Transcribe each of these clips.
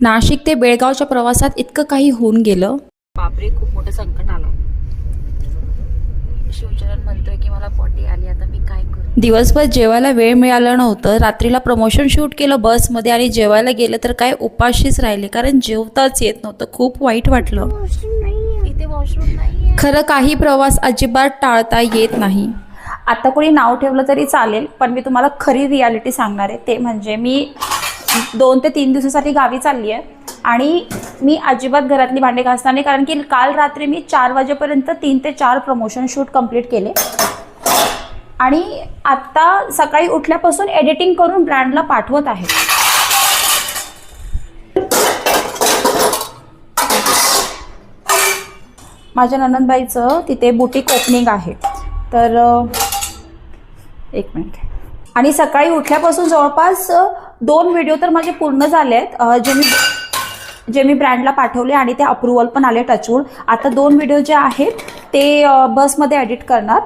नाशिक ते बेळगावच्या प्रवासात इतकं काही होऊन गेलं? बापरे खूप मोठं संकट आलं. शिवचरण म्हणतोय की मला पॉटी आली आता मी काय करू? दिवसभर जेवायला वेळ मिळालं नव्हतं. रात्रीला प्रमोशन शूट केलं बसमध्ये आणि जेवायला गेलं तर काय उपाशीच राहिले. कारण जेवताच येत नव्हतं. खूप वाईट वाटलं. इथे वॉशरूम नाहीये. खरं काही प्रवास अजिबात टाळता येत नाही. आता कोणी नाव ठेवलं तरी चालेल पण मी तुम्हाला खरी रियालिटी सांगणार आहे. ते म्हणजे मी दोन ते तीन दिवसासाठी गावी चालली आहे आणि मी अजिबात घरातली भांडे घासणार नाही कारण की काल रात्री मी चार वाजेपर्यंत तीन ते चार प्रमोशन शूट कंप्लीट केले. आणि आत्ता सकाळी उठल्यापासून एडिटिंग करून ब्रँडला पाठवत आहे. माझ्या ननंदबाईचं तिथे बुटीक ओपनिंग आहे. तर एक मिनिट आणि सकाळी उठल्यापासून जवळपास दोन व्हिडिओ तर माझे पूर्ण झाले आहेत जे मी जे मी ब्रँडला पाठवले आणि ते अप्रुव्हल पण आले टचवूड आता दोन व्हिडिओ जे आहेत ते बसमध्ये एडिट करणार.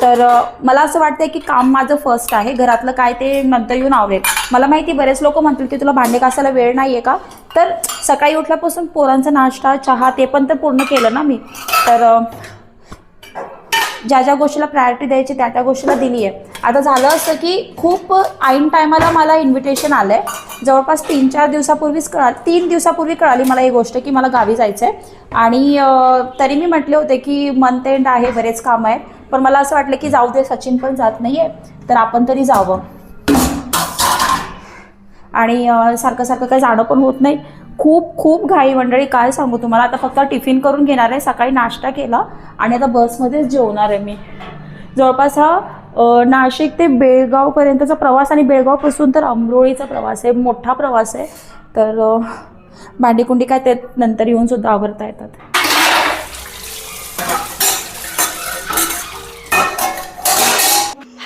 तर मला असं वाटतंय की काम माझं फर्स्ट आहे. घरातलं काय ते नंतर येऊन आवडेल. मला माहिती बरेच लोक म्हणतील की तुला भांडे घासायला वेळ नाही आहे का? तर सकाळी उठल्यापासून पोरांचा नाश्ता चहा ते पण तर पूर्ण केलं ना मी. तर ज्या ज्या गोष्टीला प्रायोरिटी द्यायची त्या त्या गोष्टीला दिली आहे आता झालं असं की खूप ऐन टायमाला मला इन्व्हिटेशन आलं आहे जवळपास तीन चार दिवसापूर्वीच कळा तीन दिवसापूर्वी कळाली मला ही गोष्ट की मला गावी जायचं आहे आणि तरी मी म्हटले होते की मंथ एंड आहे बरेच काम आहे पण मला असं वाटलं की जाऊ दे सचिन पण जात नाही आहे तर आपण तरी जावं. आणि सारखं सारखं काही जाणं पण होत नाही. खूप खूप घाई मंडळी. काय सांगू तुम्हाला? आता फक्त टिफिन करून घेणार आहे. सकाळी नाश्ता केला आणि आता बसमध्येच जेवणार आहे मी. जवळपास हा नाशिक ते बेळगावपर्यंतचा प्रवास आणि बेळगावपासून तर अमरोळीचा प्रवास आहे. मोठा प्रवास आहे. तर भांडीकुंडी काय ते नंतर येऊन सुद्धा आवरता येतात.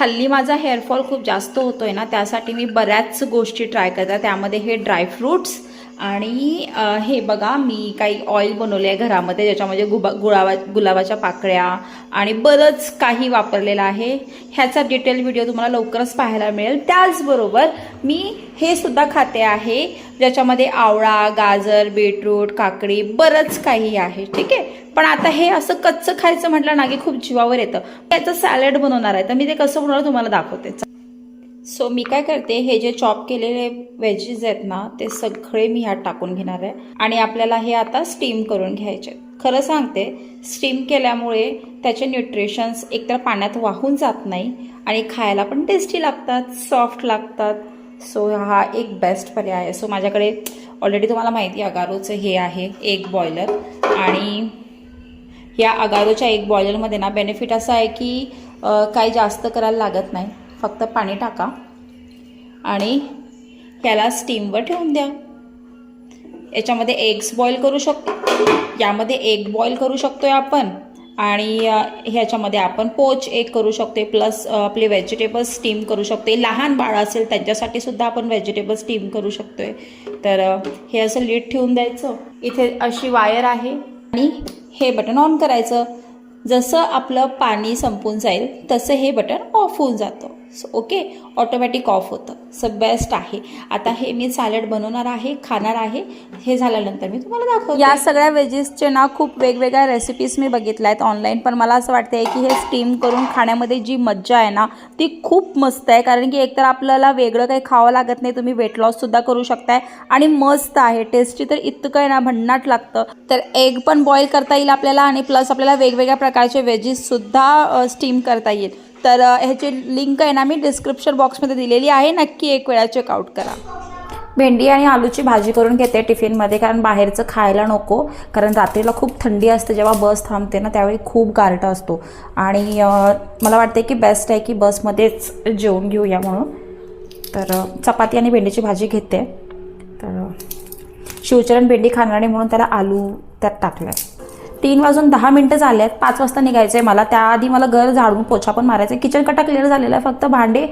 हल्ली माझा हेअरफॉल खूप जास्त होतो आहे ना त्यासाठी मी बऱ्याच गोष्टी ट्राय करते. त्यामध्ये हे ड्रायफ्रूट्स आणि हे बघा मी काही ऑइल बनवले आहे घरामध्ये ज्याच्यामध्ये गुबा गुळावा गुलाबाच्या पाकळ्या आणि बरंच काही वापरलेलं आहे. ह्याचा डिटेल व्हिडिओ तुम्हाला लवकरच पाहायला मिळेल. त्याचबरोबर मी हे सुद्धा खाते आहे ज्याच्यामध्ये आवळा गाजर बीटरूट काकडी बरंच काही आहे ठीक आहे? पण आता हे असं कच्चं खायचं म्हटलं ना की खूप जीवावर येतं. त्याचं सॅलड बनवणार आहे तर मी ते कसं बनवलं तुम्हाला दाखवते. सो मी काय करते हे जे चॉप केलेले वेजेस आहेत ना ते सगळे मी ह्यात टाकून घेणार आहे. आणि आपल्याला हे आता स्टीम करून घ्यायचे. खरं सांगते स्टीम केल्यामुळे त्याचे न्यूट्रिशन्स एकतर पाण्यात वाहून जात नाही आणि खायला पण टेस्टी लागतात सॉफ्ट लागतात. सो हा एक बेस्ट पर्याय आहे. सो माझ्याकडे ऑलरेडी तुम्हाला माहिती आहे अगारोचं हे आहे एक बॉयलर आणि या अगारोच्या एक बॉयलरमध्ये ना बेनिफिट असं आहे की काही जास्त करायला लागत नाही. फक्त पाणी टाका आणि त्याला स्टीमवर ठेवून द्या. याच्यामध्ये एग्स बॉईल करू शकतो यामध्ये एग बॉईल करू शकतो आहे आपण आणि ह्याच्यामध्ये आपण पोच एक करू शकतो प्लस आपले व्हेजिटेबल्स स्टीम करू शकतो लहान बाळ असेल त्यांच्यासाठी सुद्धा आपण व्हेजिटेबल स्टीम करू शकतोय. तर हे असं लीड ठेवून द्यायचं. इथे अशी वायर आहे आणि हे बटन ऑन करायचं. जसं आपलं पाणी संपून जाईल तसं हे बटन ऑफ होऊन जातं. सो ओके ऑटोमॅटिक ऑफ होतं. सो बेस्ट आहे. आता हे मी सॅलड बनवणार आहे खाणार आहे. हे झाल्यानंतर मी तुम्हाला दाखवतो. या सगळ्या वेजेसचे ना खूप वेगवेगळ्या रेसिपीज मी बघितल्या आहेत ऑनलाईन पण मला असं वाटतं की हे स्टीम करून खाण्यामध्ये जी मज्जा आहे ना ती खूप मस्त आहे. कारण की एकतर आपल्याला वेगळं काही खावं लागत नाही तुम्ही वेट लॉससुद्धा करू शकताय. आणि मस्त आहे. टेस्टी तर इतकं आहे ना भन्नाट लागतं. तर एग पण बॉईल करता येईल आपल्याला आणि प्लस आपल्याला वेगवेगळ्या प्रकारचे वेजीससुद्धा स्टीम करता येईल. तर ह्याची लिंक आहे ना मी डिस्क्रिप्शन बॉक्समध्ये दिलेली आहे. नक्की एक वेळा चेकआउट करा. भेंडी आणि आलूची भाजी करून घेते टिफिनमध्ये कारण बाहेरचं खायला नको. कारण रात्रीला खूप थंडी असते जेव्हा बस थांबते ना त्यावेळी खूप गारटा असतो. आणि मला वाटते की बेस्ट आहे की बसमध्येच जेवून घेऊया म्हणून. तर चपाती आणि भेंडीची भाजी घेते. तर शिवचरण भेंडी खाणार म्हणून त्याला आलू त्यात टाकलं आहे तीन वाजून दहा मिनटं झाले आहेत पाच वाजता निघायचं आहे मला. त्याआधी मला घर झाडून पोछा पण मारायचा आहे किचन कटा क्लिअर झालेला आहे. फक्त भांडे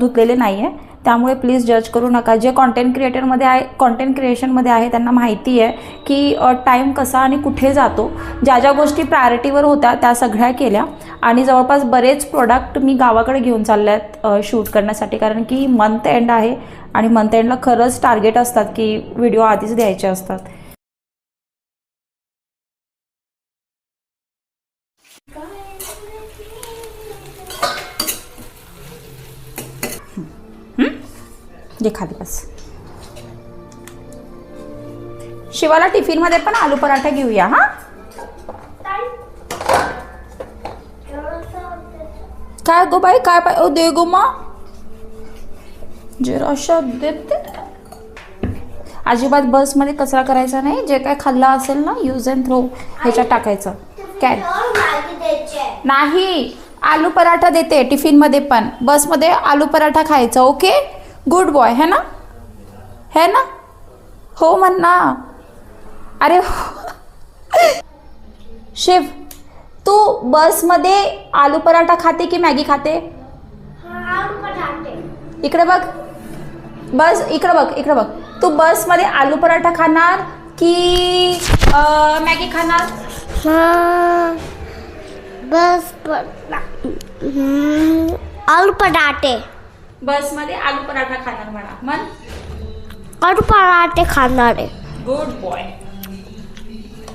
धुतलेले नाही आहे त्यामुळे प्लीज जज करू नका. जे कॉन्टेंट क्रिएटरमध्ये आहे कॉन्टेंट क्रिएशनमध्ये आहे त्यांना माहिती आहे की टाईम कसा आणि कुठे जातो. ज्या ज्या गोष्टी प्रायोरिटीवर होत्या त्या सगळ्या केल्या. आणि जवळपास बरेच प्रोडक्ट मी गावाकडे घेऊन चालले आहेत शूट करण्यासाठी. कारण की मंथ एंड आहे आणि मंथ एंडला खरंच टार्गेट असतात की व्हिडिओ आधीच द्यायचे असतात. खाली बस. शिवाला टिफिनमध्ये पण आलू पराठा घेऊया हा? काय गो बाई काय पाय ओ दे गो मा जराशा देते अजिबात बसमध्ये कचरा करायचा नाही जे काय खाल्ला असेल ना यूज अँड थ्रो ह्याच्यात टाकायचं. काय नाही आलू पराठा देते टिफिनमध्ये पण. बसमध्ये आलू पराठा खायचा ओके गुड बॉय है ना? है ना? हो म्हण ना अरे हो. शिव तू बसमध्ये आलू पराठा खाते की मॅगी खाते? इकडे बघ. बस इकडे बघ इकडे बघ. तू बसमध्ये आलू पराठा खाणार की मॅगी खाणार? हाँ, बस आलू पराठे. बसमध्ये आलू पराठा खाणार म्हणा. मन आलू पराठे खाणार आहे. गुड बॉय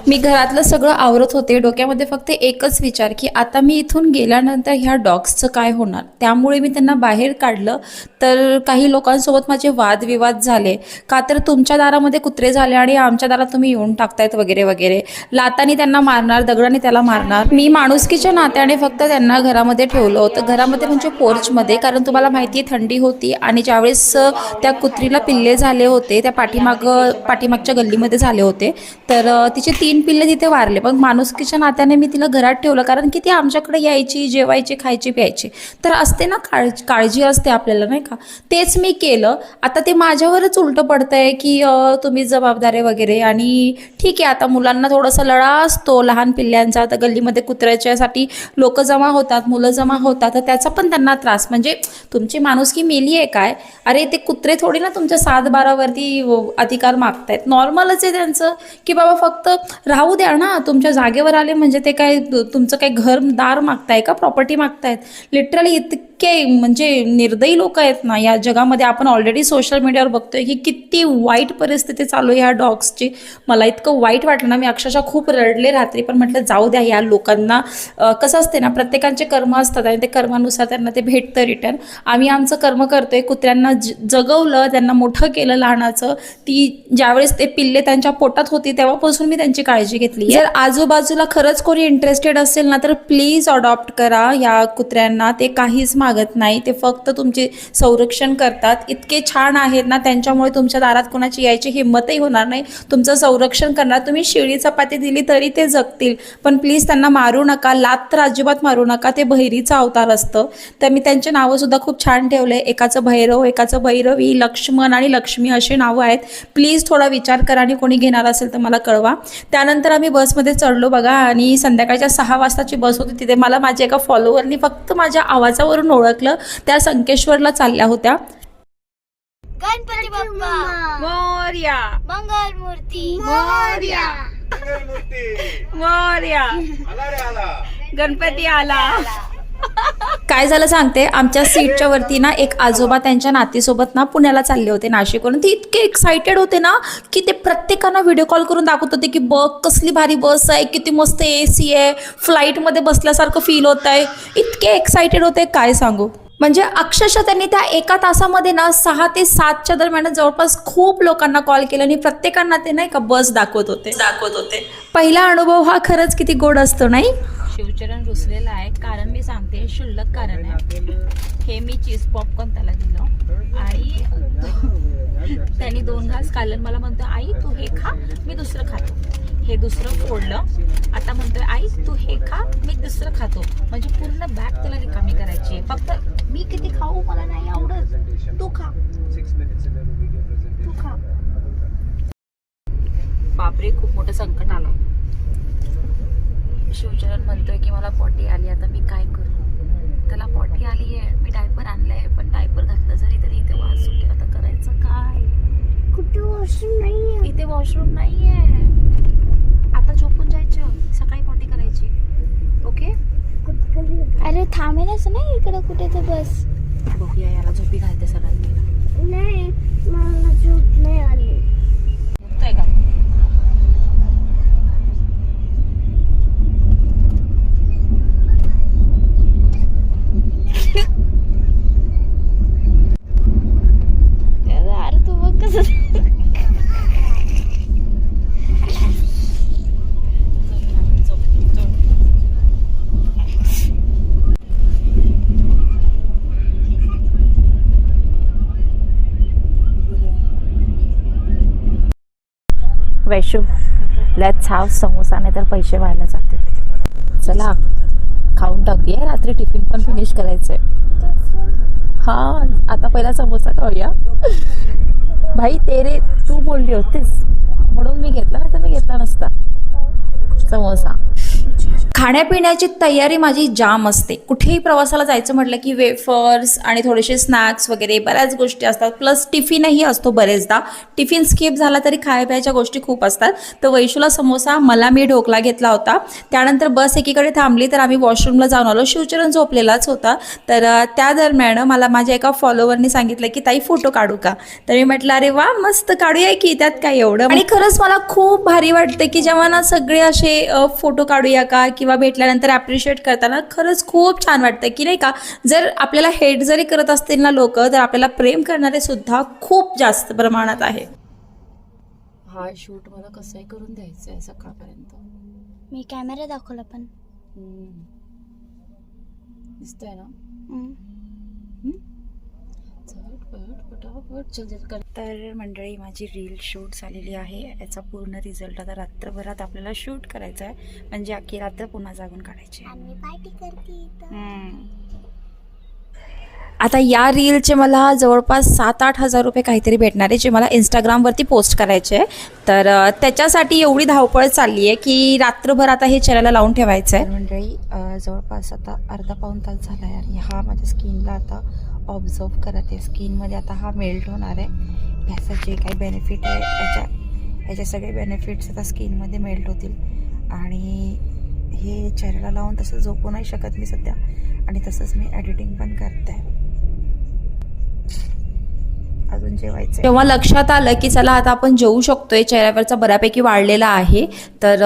मी घरातलं सगळं आवरत होते. डोक्यामध्ये फक्त एकच विचार की आता मी इथून गेल्यानंतर ह्या डॉग्सचं काय होणार? त्यामुळे मी त्यांना बाहेर काढलं. तर काही लोकांसोबत माझे वादविवाद झाले. का तर तुमच्या दारामध्ये कुत्रे झाले आणि आमच्या दारात तुम्ही येऊन टाकतायत वगैरे वगैरे. लातानी त्यांना मारणार दगडाने त्याला मारणार. मी माणुसकीच्या नात्याने फक्त त्यांना घरामध्ये ठेवलं होतं. घरामध्ये म्हणजे पोर्चमध्ये कारण तुम्हाला माहिती आहे थंडी होती आणि ज्यावेळेस त्या कुत्रीला पिल्ले झाले होते त्या पाठीमाग पाठीमागच्या गल्लीमध्ये झाले होते. तर तिचे ती तीन पिल्ले तिथे वारले. पण माणुसकीच्या नात्याने मी तिला घरात ठेवलं. कारण की ती आमच्याकडे यायची जेवायची खायची प्यायची. तर असते ना काळजी काळजी असते आपल्याला नाही का? तेच मी केलं. आता ते माझ्यावरच उलटं पडतंय की तुम्ही जबाबदारी वगैरे. आणि ठीक आहे आता मुलांना थोडासा लढा असतो लहान पिल्ल्यांचा. आता गल्लीमध्ये कुत्र्याच्यासाठी लोक जमा होतात मुलं जमा होतात. तर त्याचा पण त्यांना त्रास. म्हणजे तुमची माणुसकी मेली आहे काय? अरे ते कुत्रे थोडी ना तुमच्या सात बारावरती अधिकार मागतायत. नॉर्मलच आहे त्यांचं. की बाबा फक्त राहू द्या ना तुमच्या जागेवर आले म्हणजे ते काय तुमचं काय घर दार मागताय का प्रॉपर्टी मागतायत? लिटरली इतके म्हणजे निर्दयी लोक आहेत ना या जगामध्ये आपण ऑलरेडी सोशल मीडियावर बघतोय की किती वाईट परिस्थिती चालू आहे ह्या डॉग्सची मला इतकं वाईट वाटलं ना मी अक्षरशः खूप रडले रात्री पण म्हटलं जाऊ द्या या लोकांना कसं असते ना प्रत्येकांचे कर्म असतात आणि ते कर्मानुसार त्यांना ते भेटतं रिटर्न आम्ही आमचं कर्म करतोय कुत्र्यांना ज जगवलं त्यांना मोठं केलं लहानाचं ती ज्यावेळेस ते पिल्ले त्यांच्या पोटात होती तेव्हापासून मी त्यांची काळजी घेतली जर आजूबाजूला खरंच कोणी इंटरेस्टेड असेल ना तर प्लीज अडॉप्ट करा या कुत्र्यांना ते काहीच मा मागत नाही ते फक्त तुमचे संरक्षण करतात. इतके छान आहेत ना त्यांच्यामुळे तुमच्या दारात कोणाची यायची हिंमतही होणार नाही. तुमचं संरक्षण करणार. तुम्ही शिळी चपाती दिली तरी ते जगतील. पण प्लीज त्यांना मारू नका. लात तर अजिबात मारू नका. ते भैरीचं अवतार असतं. तर मी त्यांचे नावं सुद्धा खूप छान ठेवले. एकाचं भैरव एकाचं भैरवी लक्ष्मण आणि लक्ष्मी असे नावं आहेत. प्लीज थोडा विचार करा आणि कोणी घेणार असेल तर मला कळवा. त्यानंतर आम्ही बसमध्ये चढलो बघा आणि संध्याकाळच्या सहा वाजताची बस होती तिथे. मला माझ्या एका फॉलोवरनी फक्त माझ्या आवाजावरून ओळखलं. त्या संकेश्वरला चालल्या होत्या. गणपती बाप्पा. मोर्या. मंगल मूर्ती मोर्या. मोर्या गणपती आला. काय झालं सांगते? आमच्या सीटच्या वरती ना एक आजोबा त्यांच्या नातीसोबत ना पुण्याला चालले होते नाशिकवरून. ते इतके एक्साइटेड होते ना की ते प्रत्येकांना व्हिडिओ कॉल करून दाखवत होते की बघ कसली भारी बस आहे किती मस्त ए सी आहे फ्लाईटमध्ये बसल्यासारखं फील होत आहे इतके एक्साइटेड होते काय सांगू? म्हणजे अक्षरशः त्यांनी त्या एका तासामध्ये ना सहा ते सातच्या दरम्यान जवळपास खूप लोकांना कॉल केला आणि प्रत्येकांना ते नाही का बस दाखवत होते. दाखवत होते. पहिला अनुभव हा खरंच किती गोड असतो नाही? शिवचरण रुसलेला आहे. कारण मी सांगते शुल्लक कारण आहे. हे मी चीज पॉपकॉर्न त्याला दिलं. आणि त्यांनी दोन घास खाल्लं मला म्हणतो आई तू हे खा मी दुसरं खातो. हे दुसरं फोडलं. आता म्हणतोय आई तू हे खा मी दुसरं खातो. म्हणजे पूर्ण बॅग त्याला रिकामी करायची आहे. फक्त मी किती खाऊ मला नाही आवडत. तू खा. तू खा. बापरे खूप मोठं संकट आलं. शिवचरण म्हणतोय की मला पॉटी आली आता मी काय करू? त्याला पॉटी आली आहे मी डायपर आणलाय पण डायपर घातलं जरी तरी इथे वास सुटे आता करायचं काय? कुठे वॉशरूम नाही इथे वॉशरूम नाहीये. आता झोपून जायचं सकाळी पॉटी करायची. ओके अरे थांबेलच नाही इकडे कुठे तर बस? बघूया याला झोपी घालते सगळ्यात पहिला नाही मला झोप नाही आली उठतोय का अरे तू बघ कसं वैशू लेट्स हाव समोसा नाही तर पैसे व्हायला जाते चला खाऊन टाकूया. रात्री टिफिन पण फिनिश करायचंय. हा आता पहिला समोसा खाऊया. भाई तेरे तू बोलली होतीस. म्हणून मी घेतला नाही तर मी घेतला नसता. समोसा. खाण्यापिण्याची तयारी माझी जाम असते. कुठेही प्रवासाला जायचं म्हटलं की वेफर्स आणि थोडेसे स्नॅक्स वगैरे बऱ्याच गोष्टी असतात. प्लस टिफिनही असतो बरेचदा. टिफिन स्किप झाला तरी खायप्यायच्या गोष्टी खूप असतात. तर वैशूला समोसा मला मी ढोकला घेतला होता. त्यानंतर बस एकीकडे थांबली तर आम्ही वॉशरूमला जाऊन आलो. शिवचरण झोपलेलाच होता. तर त्या दरम्यान मला माझ्या एका फॉलोवरने सांगितलं की ताई फोटो काढू का? तर मी म्हटलं अरे वा मस्त काढूया की त्यात काय एवढं. आणि खरंच मला खूप भारी वाटते की जेव्हा ना सगळे असे फोटो काढू काढूया का किंवा भेटल्यानंतर ॲप्रिशिएट करताना खरंच खूप छान वाटतं की नाही का? जर आपल्याला हेट जरी करत असतील ना लोक तर आपल्याला प्रेम करणारे सुद्धा खूप जास्त प्रमाणात आहे. हा शूट मला कसंही करून द्यायचं आहे सकाळपर्यंत. मी कॅमेरा दाखवला पण. दिसतंय ना हम्म. झटपट पटापट चल चल कर तर मंडळी माझी रील शूट झालेली आहे. याचा पूर्ण रिझल्ट आता रात्रभरात आपल्याला शूट करायचा आहे. म्हणजे अख्खी रात्र पुन्हा जागून काढायची आहे. आणि पार्टी करते इथं. आता या रीलचे मला जवळपास सात आठ हजार रुपये काहीतरी भेटणार आहे जे मला इंस्टाग्रामवरती पोस्ट करायचे आहे. तर त्याच्यासाठी एवढी धावपळ चालली आहे की रात्रभर आता हे चॅनलला लावून ठेवायचं आहे. मंडळी जवळपास आता अर्धा पाऊण तास झाला आहे आणि हा माझ्या स्किनला आता ऑब्झर्व करत आहे. स्किनमध्ये आता हा मेल्ट होणार आहे. ह्याचं जे काही बेनिफिट आहे याच्या ह्याचे सगळे बेनिफिट्स आता स्किनमध्ये मेल्ट होतील. आणि हे चेहऱ्याला लावून तसं झोपू नाही शकत मी सध्या. आणि तसंच मी एडिटिंग पण करते. आहे जेवायचं तेव्हा लक्षात आलं की चला आता आपण जेवू शकतोय. चेहऱ्यावरचा बऱ्यापैकी वाढलेला आहे. तर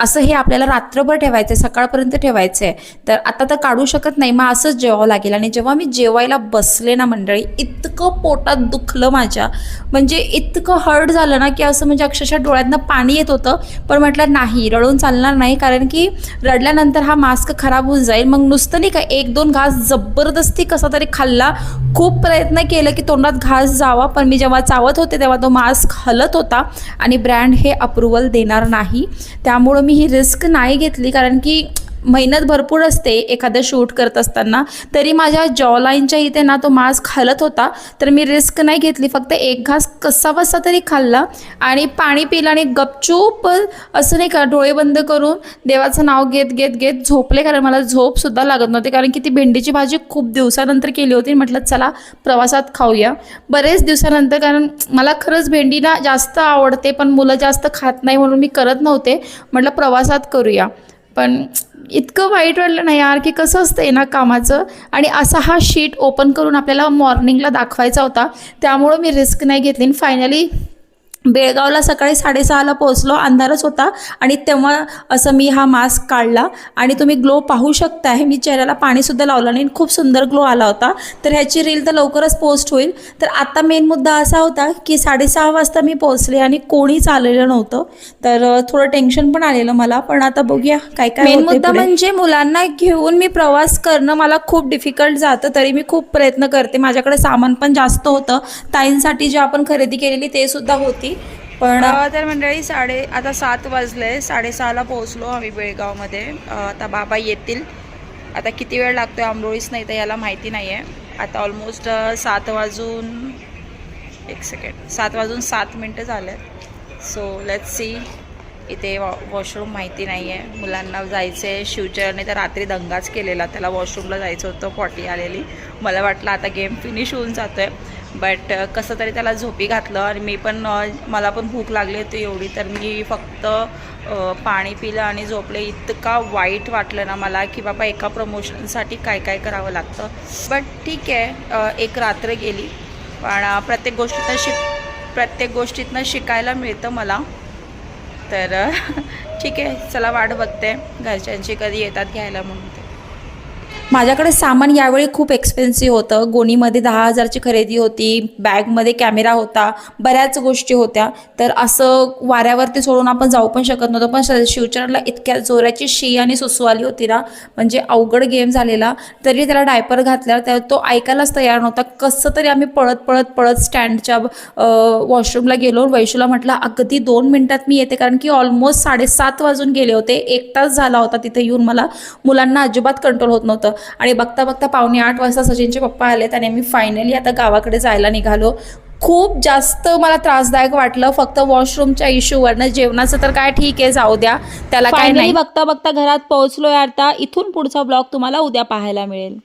असं हे आपल्याला रात्रभर ठेवायचं आहे सकाळपर्यंत ठेवायचं आहे तर आता तर काढू शकत नाही मग असंच जेवावं लागेल. आणि जेव्हा मी जेवायला बसले ना मंडळी इतकं पोटात दुखलं माझ्या. म्हणजे इतकं हर्ट झालं ना की असं म्हणजे अक्षरशः डोळ्यातनं पाणी येत होतं. पण म्हटलं नाही रडून चालणार नाही. कारण की रडल्यानंतर हा मास्क खराब होऊन जाईल. मग नुसतं नाही का एक दोन घास जबरदस्ती कसा तरी खाल्ला. खूप प्रयत्न केला की तोंडात घास जावा. पण मी जेव्हा चावत होते तेव्हा तो मास्क हलत होता आणि ब्रँड हे अप्रुव्हल देणार नाही. त्यामुळं मी ही रिस्क नाही घेतली कारण की मेहनत भरपूर असते एखादं शूट करत असताना. तरी माझ्या जॉलाईनच्या इथे ना तो मास्क हलत होता. तर मी रिस्क नाही घेतली. फक्त एक घास कसा बसा तरी खाल्ला. आणि पाणी पिलं आणि गपचूप असं नाही का डोळे बंद करून देवाचं नाव घेत घेत घेत झोपले. कारण मला झोपसुद्धा लागत नव्हती. कारण की ती भेंडीची भाजी खूप दिवसानंतर केली होती. म्हटलं चला प्रवासात खाऊया. बरेच दिवसानंतर कारण मला खरंच भेंडी ना जास्त आवडते. पण मुलं जास्त खात नाही म्हणून मी करत नव्हते. म्हटलं प्रवासात करूया. पण इतकं वाईट वाटलं ना यार की कसं असतं ना कामाचं? आणि असा हा शीट ओपन करून आपल्याला मॉर्निंगला दाखवायचा होता त्यामुळं मी रिस्क नाही घेतली. फायनली बेळगावला सकाळी साडेसहाला पोहोचलो अंधारच होता आणि तेव्हा असं मी हा मास्क काढला आणि तुम्ही ग्लो पाहू शकताय. मी चेहऱ्याला पाणीसुद्धा लावलं नाही खूप सुंदर ग्लो आला होता. तर ह्याची रील तर लवकरच पोस्ट होईल. तर आता मेन मुद्दा असा होता की साडेसहा वाजता मी पोहोचले आणि कोणीच आलेलं नव्हतं. तर थोडं टेन्शन पण आलेलं मला. पण आता बघूया काय काय मेन मुद्दा म्हणजे मुलांना घेऊन मी प्रवास करणं मला खूप डिफिकल्ट जातं. तरी मी खूप प्रयत्न करते. माझ्याकडे सामान पण जास्त होतं. ताईंसाठी जे आपण खरेदी केलेली ते सुद्धा होती. पण तर मंडळी साडे आता सात वाजले साडेसहाला पोहोचलो आम्ही बेळगावमध्ये. आता बाबा येतील. आता किती वेळ लागतोय आंबोळीच नाही तर याला माहिती नाही आहे आता ऑलमोस्ट सात वाजून एक सेकंड सात वाजून सात मिनटं झाले सो लेट्स सी इथे वॉ वॉशरूम माहिती नाही आहे मुलांना जायचं आहे शिवचरने तर रात्री दंगाच केलेला. त्याला वॉशरूमला जायचं होतं. पॉटी आलेली. मला वाटलं आता गेम फिनिश होऊन जातो आहे बट कसं तरी त्याला झोपी घातलं आणि मी पण मला पण भूक लागली होती एवढी तर मी फक्त पाणी पिलं आणि झोपले. इतका वाईट वाटलं ना मला की बाबा एका प्रमोशनसाठी काय काय करावं लागतं. बट ठीक आहे एक रात्र गेली. पण प्रत्येक गोष्टीतनं शिक प्रत्येक गोष्टीतनं शिकायला मिळतं मला. तर ठीक आहे चला वाट बघते. घरच्यांची कधी येतात घ्यायला म्हणून. ते माझ्याकडे सामान यावेळी खूप एक्सपेन्सिव्ह होतं. गोणीमध्ये दहा हजारची खरेदी होती. बॅगमध्ये कॅमेरा होता. बऱ्याच गोष्टी होत्या. तर असं वाऱ्यावरती सोडून आपण जाऊ पण शकत नव्हतो. पण श- शिवचरणला इतक्या जोराची शी आणि सुसू आली होती ना म्हणजे अवघड गेम झालेला. तरी त्याला डायपर घातल्यावर त्या तो ऐकायलाच तयार नव्हता. कसं तरी आम्ही पळत पळत पळत स्टँडच्या वॉशरूमला गेलो. वैशूला म्हटलं अगदी दोन मिनटात मी येते. कारण की ऑलमोस्ट साडेसात वाजून गेले होते. एक तास झाला होता तिथे येऊन मला. मुलांना अजिबात कंट्रोल होत नव्हतं. आणि बघता बघता पावणे आठ वाजता सचिनचे पप्पा आलेत आणि आम्ही फायनली आता गावाकडे जायला निघालो. खूप जास्त मला त्रासदायक वाटलं फक्त वॉशरूमच्या इश्यूवरनं जेवणाचं तर काय ठीक आहे जाऊ द्या. त्याला काय नाही. बघता बघता घरात पोहोचलोय आता. इथून पुढचा ब्लॉग तुम्हाला उद्या पाहायला मिळेल.